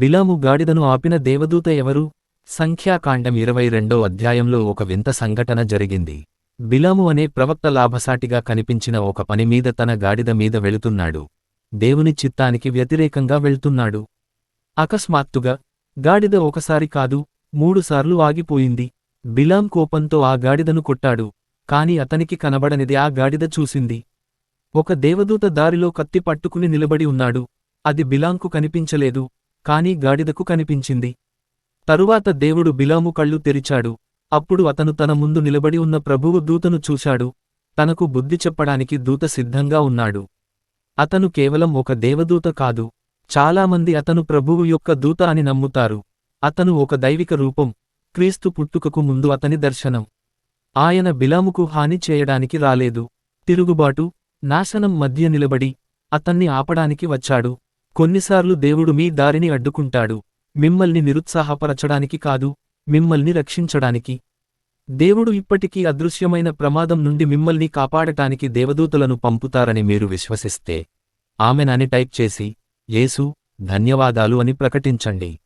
బిలాము గాడిదను ఆపిన దేవదూత ఎవరు? సంఖ్యాకాండం ఇరవై రెండో అధ్యాయంలో ఒక వింత సంఘటన జరిగింది. బిలాము అనే ప్రవక్త లాభసాటిగా కనిపించిన ఒక పని మీద తన గాడిద మీద వెళుతున్నాడు. దేవుని చిత్తానికి వ్యతిరేకంగా వెళ్తున్నాడు. అకస్మాత్తుగా గాడిద ఒకసారి కాదు మూడుసార్లు ఆగిపోయింది. బిలాం కోపంతో ఆ గాడిదను కొట్టాడు కాని అతనికి కనబడనిది ఆ గాడిద చూసింది. ఒక దేవదూత దారిలో కత్తి పట్టుకుని నిలబడి ఉన్నాడు. అది బిలాంకు కనిపించలేదు. కాని గాడిదకు కనిపించింది. తరువాత దేవుడు బిలాము కళ్ళు తెరిచాడు. అప్పుడు అతను తన ముందు నిలబడి ఉన్న ప్రభువు దూతను చూశాడు. తనకు బుద్ధి చెప్పడానికి దూత సిద్ధంగా ఉన్నాడు. అతను కేవలం ఒక దేవదూత కాదు. చాలామంది అతను ప్రభువు యొక్క దూత అని నమ్ముతారు. అతను ఒక దైవిక రూపం క్రీస్తు పుట్టుకకు ముందు అతని దర్శనం. ఆయన బిలాముకు హాని చేయడానికి రాలేదు. తిరుగుబాటు నాశనం మధ్య నిలబడి అతన్ని ఆపడానికి వచ్చాడు. కొన్నిసార్లు దేవుడు మీ దారిని అడ్డుకుంటాడు. మిమ్మల్ని నిరుత్సాహపరచడానికి కాదు మిమ్మల్ని రక్షించడానికి. దేవుడు ఇప్పటికీ అదృశ్యమైన ప్రమాదం నుండి మిమ్మల్ని కాపాడటానికి దేవదూతలను పంపుతారని మీరు విశ్వసిస్తే ఆమెనని టైప్ చేసి యేసు ధన్యవాదాలు అని ప్రకటించండి.